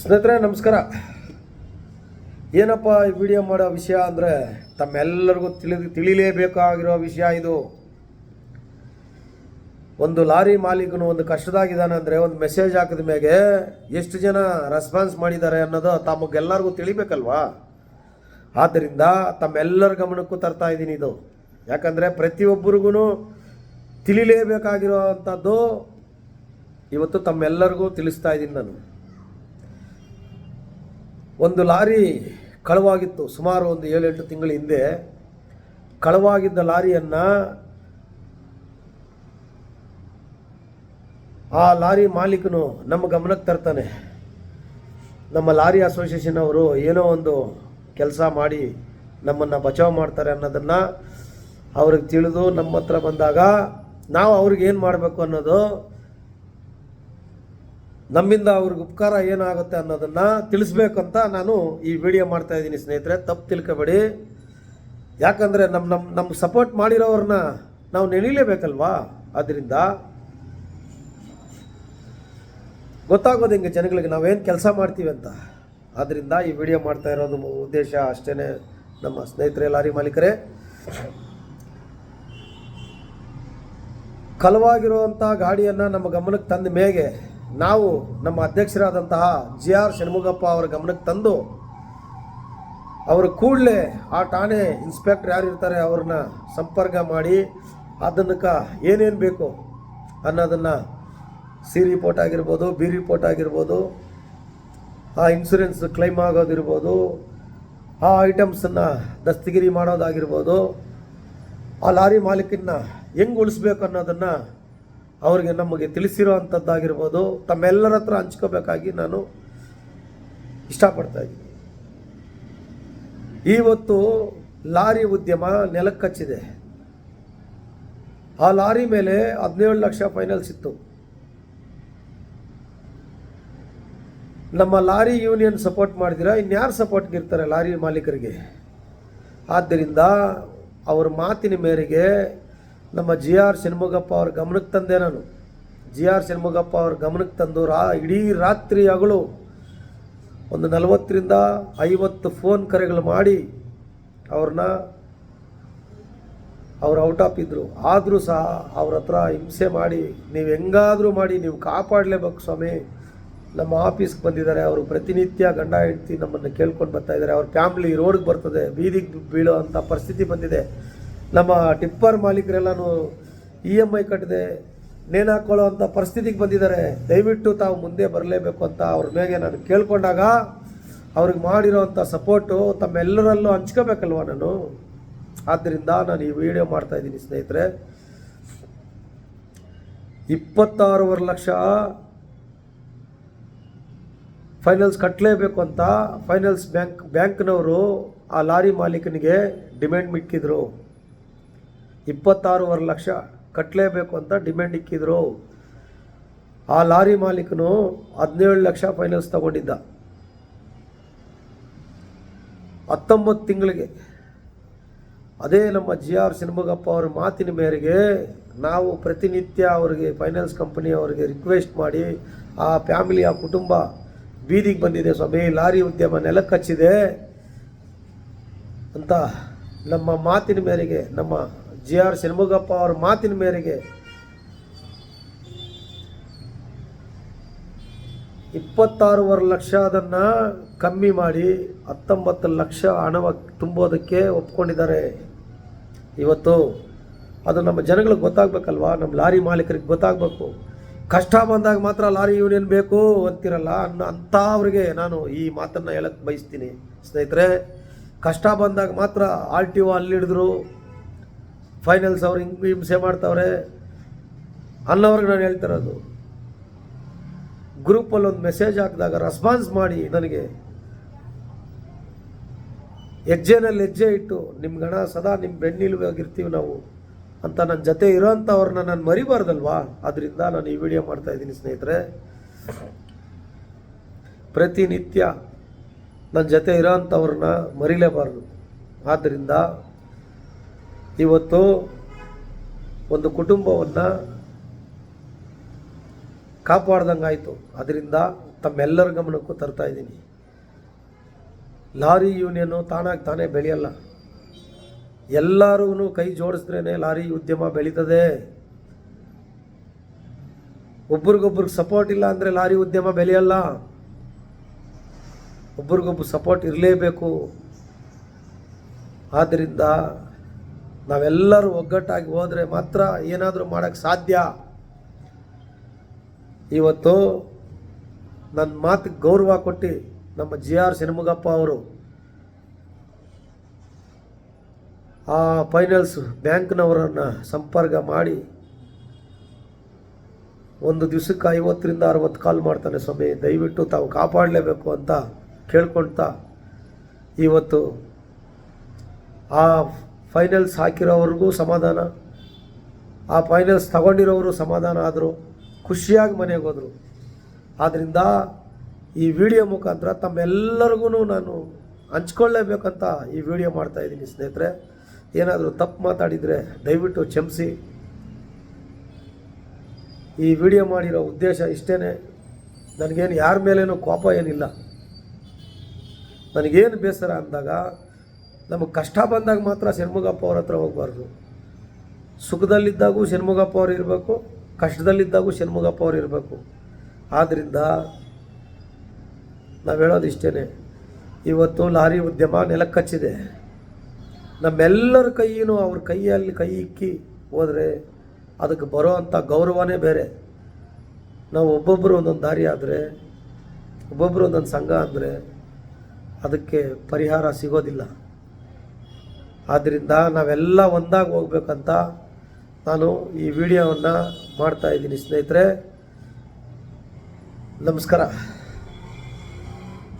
ಸ್ನೇಹಿತರೆ, ನಮಸ್ಕಾರ. ಏನಪ್ಪ ಈ ವಿಡಿಯೋ ಮಾಡೋ ವಿಷಯ ಅಂದರೆ ತಮ್ಮೆಲ್ಲರಿಗೂ ತಿಳಿ ತಿಳಿಲೇಬೇಕಾಗಿರೋ ವಿಷಯ ಇದು. ಒಂದು ಲಾರಿ ಮಾಲೀಕನು ಒಂದು ಕಷ್ಟದಾಗಿದ್ದಾನೆ ಅಂದರೆ ಒಂದು ಮೆಸೇಜ್ ಹಾಕಿದ ಮೇಲೆ ಎಷ್ಟು ಜನ ರೆಸ್ಪಾನ್ಸ್ ಮಾಡಿದ್ದಾರೆ ಅನ್ನೋದು ತಮಗೆಲ್ಲರಿಗೂ ತಿಳಿಬೇಕಲ್ವಾ? ಆದ್ದರಿಂದ ತಮ್ಮೆಲ್ಲರ ಗಮನಕ್ಕೂ ತರ್ತಾ ಇದ್ದೀನಿ ಇದು. ಯಾಕಂದರೆ ಪ್ರತಿಯೊಬ್ಬರಿಗೂ ತಿಳಿಲೇಬೇಕಾಗಿರೋ ಅಂಥದ್ದು ಇವತ್ತು ತಮ್ಮೆಲ್ಲರಿಗೂ ತಿಳಿಸ್ತಾ ಇದ್ದೀನಿ ನಾನು. ಒಂದು ಲಾರಿ ಕಳವಾಗಿತ್ತು ಸುಮಾರು ಒಂದು ಏಳೆಂಟು ತಿಂಗಳ ಹಿಂದೆ. ಕಳವಾಗಿದ್ದ ಲಾರಿಯನ್ನು ಆ ಲಾರಿ ಮಾಲೀಕನು ನಮ್ಮ ಗಮನಕ್ಕೆ ತರ್ತಾನೆ. ನಮ್ಮ ಲಾರಿ ಅಸೋಸಿಯೇಷನ್ ಅವರು ಏನೋ ಒಂದು ಕೆಲಸ ಮಾಡಿ ನಮ್ಮನ್ನು ಬಚಾವ್ ಮಾಡ್ತಾರೆ ಅನ್ನೋದನ್ನು ಅವ್ರಿಗೆ ತಿಳಿದು ನಮ್ಮ ಹತ್ರ ಬಂದಾಗ ನಾವು ಅವ್ರಿಗೆ ಏನು ಮಾಡಬೇಕು ಅನ್ನೋದು ನಮ್ಮಿಂದ ಅವ್ರಿಗೆ ಉಪಕಾರ ಏನಾಗುತ್ತೆ ಅನ್ನೋದನ್ನು ತಿಳಿಸ್ಬೇಕಂತ ನಾನು ಈ ವಿಡಿಯೋ ಮಾಡ್ತಾ ಇದ್ದೀನಿ ಸ್ನೇಹಿತರೆ. ತಪ್ಪು ತಿಳ್ಕೊಬೇಡಿ. ಯಾಕಂದರೆ ನಮ್ಮ ನಮ್ಮ ನಮ್ಗೆ ಸಪೋರ್ಟ್ ಮಾಡಿರೋರನ್ನ ನಾವು ನೆನೀಲೇಬೇಕಲ್ವಾ? ಆದ್ದರಿಂದ ಗೊತ್ತಾಗೋದು ಹಿಂಗೆ ಜನಗಳಿಗೆ ನಾವೇನು ಕೆಲಸ ಮಾಡ್ತೀವಿ ಅಂತ. ಆದ್ದರಿಂದ ಈ ವಿಡಿಯೋ ಮಾಡ್ತಾ ಇರೋದು ಉದ್ದೇಶ ಅಷ್ಟೇ ನಮ್ಮ ಸ್ನೇಹಿತರೆ, ಲಾರಿ ಮಾಲೀಕರೇ. ಕಲವಾಗಿರುವಂಥ ಗಾಡಿಯನ್ನು ನಮ್ಮ ಗಮನಕ್ಕೆ ತಂದ ಮೇಗೆ ನಾವು ನಮ್ಮ ಅಧ್ಯಕ್ಷರಾದಂತಹ ಜಿ ಆರ್ ಷಣ್ಮುಗಪ್ಪ ಅವರ ಗಮನಕ್ಕೆ ತಂದು ಅವರು ಕೂಡಲೇ ಆ ಠಾಣೆ ಇನ್ಸ್ಪೆಕ್ಟರ್ ಯಾರು ಇರ್ತಾರೆ ಅವ್ರನ್ನ ಸಂಪರ್ಕ ಮಾಡಿ ಅದನ್ನಕ್ಕೆ ಏನೇನು ಬೇಕು ಅನ್ನೋದನ್ನು ಸಿ ರಿಪೋರ್ಟ್ ಆಗಿರ್ಬೋದು, ಬಿ ರಿಪೋರ್ಟ್ ಆಗಿರ್ಬೋದು, ಆ ಇನ್ಸೂರೆನ್ಸ್ ಕ್ಲೈಮ್ ಆಗೋದಿರ್ಬೋದು, ಆ ಐಟಮ್ಸನ್ನು ದಸ್ತಗಿರಿ ಮಾಡೋದಾಗಿರ್ಬೋದು, ಆ ಲಾರಿ ಮಾಲೀಕನ್ನ ಹೆಂಗೆ ಉಳಿಸ್ಬೇಕು ಅನ್ನೋದನ್ನು ಅವ್ರಿಗೆ ನಮಗೆ ತಿಳಿಸಿರೋ ಅಂಥದ್ದಾಗಿರ್ಬೋದು ತಮ್ಮೆಲ್ಲರ ಹತ್ರ ಹಂಚ್ಕೋಬೇಕಾಗಿ ನಾನು ಇಷ್ಟಪಡ್ತಾ ಇದ್ದೀನಿ. ಇವತ್ತು ಲಾರಿ ಉದ್ಯಮ ನೆಲಕ್ಕಚ್ಚಿದೆ. ಆ ಲಾರಿ ಮೇಲೆ ಹದಿನೇಳು ಲಕ್ಷ ಫೈನಲ್ಸ್ ಇತ್ತು ನಮ್ಮ ಲಾರಿ ಯೂನಿಯನ್ ಸಪೋರ್ಟ್ ಮಾಡಿದಿರ ಇನ್ಯಾರು ಸಪೋರ್ಟ್ಗೆ ಇರ್ತಾರೆ ಲಾರಿ ಮಾಲೀಕರಿಗೆ? ಆದ್ದರಿಂದ ಅವ್ರ ಮಾತಿನ ಮೇರೆಗೆ ನಮ್ಮ ಜಿ ಆರ್ ಷಣ್ಮುಗಪ್ಪ ಅವ್ರ ಗಮನಕ್ಕೆ ತಂದೆ ನಾನು. ಜಿ ಆರ್ ಷಣ್ಮುಗಪ್ಪ ಅವ್ರ ಗಮನಕ್ಕೆ ತಂದು ರಾ, ಇಡೀ ರಾತ್ರಿ ಹಗಲು ಒಂದು ನಲವತ್ತರಿಂದ ಐವತ್ತು ಫೋನ್ ಕರೆಗಳು ಮಾಡಿ ಅವ್ರನ್ನ ಅವ್ರು ಔಟ್ ಆಫ್ ಇದ್ದರು ಆದರೂ ಸಹ ಅವ್ರ ಹತ್ರ ಹಿಂಸೆ ಮಾಡಿ, ನೀವು ಹೆಂಗಾದರೂ ಮಾಡಿ, ನೀವು ಕಾಪಾಡಲೇಬೇಕು ಸ್ವಾಮಿ. ನಮ್ಮ ಆಫೀಸ್ಗೆ ಬಂದಿದ್ದಾರೆ, ಅವರು ಪ್ರತಿನಿತ್ಯ ಗಂಡ ಹೆಂಡ್ತಿ ನಮ್ಮನ್ನು ಕೇಳ್ಕೊಂಡು ಬರ್ತಾ ಇದ್ದಾರೆ. ಅವ್ರ ಫ್ಯಾಮ್ಲಿ ರೋಡ್ಗೆ ಬರ್ತದೆ, ಬೀದಿಗೆ ಬೀಳೋ ಅಂಥ ಪರಿಸ್ಥಿತಿ ಬಂದಿದೆ. ನಮ್ಮ ಟಿಪ್ಪರ್ ಮಾಲೀಕರೆಲ್ಲನೂ ಇ ಎಂ ಐ ಕಟ್ಟದೆ ನೇಣು ಹಾಕ್ಕೊಳ್ಳೋ ಅಂಥ ಪರಿಸ್ಥಿತಿಗೆ ಬಂದಿದ್ದಾರೆ. ದಯವಿಟ್ಟು ತಾವು ಮುಂದೆ ಬರಲೇಬೇಕು ಅಂತ ಅವ್ರ ಮೇಲೆ ನಾನು ಕೇಳಿಕೊಂಡಾಗ ಅವ್ರಿಗೆ ಮಾಡಿರೋವಂಥ ಸಪೋರ್ಟು ತಮ್ಮೆಲ್ಲರಲ್ಲೂ ಹಂಚ್ಕೋಬೇಕಲ್ವ ನಾನು? ಆದ್ದರಿಂದ ನಾನು ಈ ವಿಡಿಯೋ ಮಾಡ್ತಾ ಇದ್ದೀನಿ ಸ್ನೇಹಿತರೆ. ಇಪ್ಪತ್ತಾರೂವರೆ ಲಕ್ಷ ಫೈನಲ್ಸ್ ಕಟ್ಟಲೇಬೇಕು ಅಂತ ಫೈನಲ್ಸ್ ಬ್ಯಾಂಕ್ ಬ್ಯಾಂಕ್ನವರು ಆ ಲಾರಿ ಮಾಲೀಕನಿಗೆ ಡಿಮ್ಯಾಂಡ್ ಮಿಕ್ಕಿದ್ರು. ಇಪ್ಪತ್ತಾರೂವರೆ ಲಕ್ಷ ಕಟ್ಟಲೇಬೇಕು ಅಂತ ಡಿಮ್ಯಾಂಡ್ ಇಕ್ಕಿದ್ರು. ಆ ಲಾರಿ ಮಾಲೀಕನು ಹದಿನೇಳು ಲಕ್ಷ ಫೈನಾನ್ಸ್ ತಗೊಂಡಿದ್ದ. ಹತ್ತೊಂಬತ್ತು ತಿಂಗಳಿಗೆ ಅದೇ ನಮ್ಮ ಜಿ ಆರ್ ಸಿನಿಮಗಪ್ಪ ಅವರ ಮಾತಿನ ಮೇರೆಗೆ ನಾವು ಪ್ರತಿನಿತ್ಯ ಅವರಿಗೆ ಫೈನಾನ್ಸ್ ಕಂಪನಿ ಅವರಿಗೆ ರಿಕ್ವೆಸ್ಟ್ ಮಾಡಿ ಆ ಫ್ಯಾಮಿಲಿ ಆ ಕುಟುಂಬ ಬೀದಿಗೆ ಬಂದಿದೆ ಸ್ವಾಮಿ, ಲಾರಿ ಉದ್ಯಮ ನೆಲಕ್ಕಚ್ಚಿದೆ ಅಂತ ನಮ್ಮ ಮಾತಿನ ಮೇರೆಗೆ ನಮ್ಮ ಜಿ ಆರ್ ಷಣ್ಮುಗಪ್ಪ ಅವರ ಮಾತಿನ ಮೇರೆಗೆ ಇಪ್ಪತ್ತಾರೂವರೆ ಲಕ್ಷ ಅದನ್ನು ಕಮ್ಮಿ ಮಾಡಿ ಹತ್ತೊಂಬತ್ತು ಲಕ್ಷ ಹಣವ ತುಂಬೋದಕ್ಕೆ ಒಪ್ಕೊಂಡಿದ್ದಾರೆ. ಇವತ್ತು ಅದು ನಮ್ಮ ಜನಗಳಿಗೆ ಗೊತ್ತಾಗಬೇಕಲ್ವಾ? ನಮ್ಮ ಲಾರಿ ಮಾಲೀಕರಿಗೆ ಗೊತ್ತಾಗಬೇಕು. ಕಷ್ಟ ಬಂದಾಗ ಮಾತ್ರ ಲಾರಿ ಯೂನಿಯನ್ ಬೇಕು ಅಂತಿರಲ್ಲ? ಅನ್ನೋ ಅಂಥವ್ರಿಗೆ ನಾನು ಈ ಮಾತನ್ನು ಹೇಳಕ್ಕೆ ಬಯಸ್ತೀನಿ. ಸ್ನೇಹಿತರೆ, ಕಷ್ಟ ಬಂದಾಗ ಮಾತ್ರ ಆರ್ ಟಿ ಒ ಅಲ್ಲಿ ಹಿಡಿದ್ರು ಫೈನಲ್ಸ್ ಅವ್ರು ಹಿಂಗೆ ಹಿಂಸೆ ಮಾಡ್ತಾವ್ರೆ. ಅನ್ನೋರ್ಗೆ ನಾನು ಹೇಳ್ತಿರೋದು ಗ್ರೂಪಲ್ಲಿ ಒಂದು ಮೆಸೇಜ್ ಹಾಕಿದಾಗ ರೆಸ್ಪಾನ್ಸ್ ಮಾಡಿ ನನಗೆ. ಹೆಜ್ಜೆನಲ್ಲಿ ಹೆಜ್ಜೆ ಇಟ್ಟು ನಿಮ್ಮ ಗಣ ಸದಾ ನಿಮ್ಮ ಬೆನ್ನಿಲುವಾಗಿರ್ತೀವಿ ನಾವು. ಅಂತ ನನ್ನ ಜೊತೆ ಇರೋಂಥವ್ರನ್ನ ನಾನು ಮರಿಬಾರ್ದಲ್ವಾ? ಅದರಿಂದ ನಾನು ಈ ವಿಡಿಯೋ ಮಾಡ್ತಾ ಇದ್ದೀನಿ ಸ್ನೇಹಿತರೆ. ಪ್ರತಿನಿತ್ಯ ನನ್ನ ಜೊತೆ ಇರೋಂಥವ್ರನ್ನ ಮರಿಲೇಬಾರ್ದು. ಆದ್ದರಿಂದ ಇವತ್ತು ಒಂದು ಕುಟುಂಬವನ್ನು ಕಾಪಾಡ್ದಂಗಾಯಿತು. ಅದರಿಂದ ತಮ್ಮೆಲ್ಲರ ಗಮನಕ್ಕೂ ತರ್ತಾ ಇದ್ದೀನಿ. ಲಾರಿ ಯೂನಿಯನ್ನು ತಾನಾಗಿ ತಾನೇ ಬೆಳೆಯಲ್ಲ. ಎಲ್ಲರೂ ಕೈ ಜೋಡಿಸಿದ್ರೇ ಲಾರಿ ಉದ್ಯಮ ಬೆಳೀತದೆ. ಒಬ್ರಿಗೊಬ್ರಿಗೆ ಸಪೋರ್ಟ್ ಇಲ್ಲ ಅಂದರೆ ಲಾರಿ ಉದ್ಯಮ ಬೆಳೆಯಲ್ಲ. ಒಬ್ರಿಗೊಬ್ರು ಸಪೋರ್ಟ್ ಇರಲೇಬೇಕು. ಆದ್ದರಿಂದ ನಾವೆಲ್ಲರೂ ಒಗ್ಗಟ್ಟಾಗಿ ಹೋದರೆ ಮಾತ್ರ ಏನಾದರೂ ಮಾಡೋಕ್ಕೆ ಸಾಧ್ಯ. ಇವತ್ತು ನನ್ನ ಮಾತಿಗೆ ಗೌರವ ಕೊಟ್ಟು ನಮ್ಮ ಜಿ ಆರ್ ಶೆಣಮುಗಪ್ಪ ಅವರು ಆ ಫೈನಲ್ಸ್ ಬ್ಯಾಂಕ್ನವರನ್ನು ಸಂಪರ್ಕ ಮಾಡಿ ಒಂದು ದಿವಸಕ್ಕೆ ಐವತ್ತರಿಂದ ಅರವತ್ತು ಕಾಲ್ ಮಾಡ್ತಾನೆ ಸ್ವಾಮಿ, ದಯವಿಟ್ಟು ತಾವು ಕಾಪಾಡಲೇಬೇಕು ಅಂತ ಕೇಳ್ಕೊಳ್ತಾ ಇವತ್ತು ಆ ಫೈನಲ್ಸ್ ಹಾಕಿರೋವ್ರಿಗೂ ಸಮಾಧಾನ. ಆ ಫೈನಲ್ಸ್ ತಗೊಂಡಿರೋರು ಸಮಾಧಾನ ಆದರು, ಖುಷಿಯಾಗಿ ಮನೆಗೆ ಹೋದರು. ಆದ್ದರಿಂದ ಈ ವಿಡಿಯೋ ಮುಖಾಂತರ ತಮ್ಮೆಲ್ಲರಿಗೂ ನಾನು ಹಂಚ್ಕೊಳ್ಳೇಬೇಕಂತ ಈ ವಿಡಿಯೋ ಮಾಡ್ತಾ ಇದ್ದೀನಿ ಸ್ನೇಹಿತರೆ. ಏನಾದರೂ ತಪ್ಪು ಮಾತಾಡಿದರೆ ದಯವಿಟ್ಟು ಕ್ಷಮಿಸಿ. ಈ ವಿಡಿಯೋ ಮಾಡಿರೋ ಉದ್ದೇಶ ಇಷ್ಟೇ ನನಗೇನು ಯಾರ ಮೇಲೇನೂ ಕೋಪ ಏನಿಲ್ಲ. ನನಗೇನು ಬೇಸರ ಅಂದಾಗ ನಮಗೆ ಕಷ್ಟ ಬಂದಾಗ ಮಾತ್ರ ಶಣ್ಮುಗಪ್ಪ ಅವ್ರ ಹತ್ರ ಹೋಗಬಾರ್ದು. ಸುಖದಲ್ಲಿದ್ದಾಗೂ ಶಣ್ಮುಗಪ್ಪ ಅವ್ರು ಇರಬೇಕು, ಕಷ್ಟದಲ್ಲಿದ್ದಾಗೂ ಶಣ್ಮುಗಪ್ಪ ಅವ್ರು ಇರಬೇಕು. ಆದ್ದರಿಂದ ನಾವು ಹೇಳೋದು ಇಷ್ಟೇ ಇವತ್ತು ಲಾರಿ ಉದ್ಯಮ ನೆಲಕ್ಕಚ್ಚಿದೆ ನಮ್ಮೆಲ್ಲರ ಕೈಯೂ ಅವ್ರ ಕೈಯಲ್ಲಿ ಕೈ ಇಕ್ಕಿ ಹೋದರೆ ಅದಕ್ಕೆ ಬರೋ ಅಂಥ ಗೌರವನೇ ಬೇರೆ. ನಾವು ಒಬ್ಬೊಬ್ಬರು ಒಂದೊಂದು ದಾರಿ ಆದರೆ ಒಬ್ಬೊಬ್ಬರು ಒಂದೊಂದು ಸಂಘ ಅಂದರೆ ಅದಕ್ಕೆ ಪರಿಹಾರ ಸಿಗೋದಿಲ್ಲ. ಆದ್ದರಿಂದ ನಾವೆಲ್ಲ ಒಂದಾಗಿ ಹೋಗ್ಬೇಕಂತ ನಾನು ಈ ವಿಡಿಯೋವನ್ನು ಮಾಡ್ತಾ ಇದ್ದೀನಿ ಸ್ನೇಹಿತರೆ. ನಮಸ್ಕಾರ.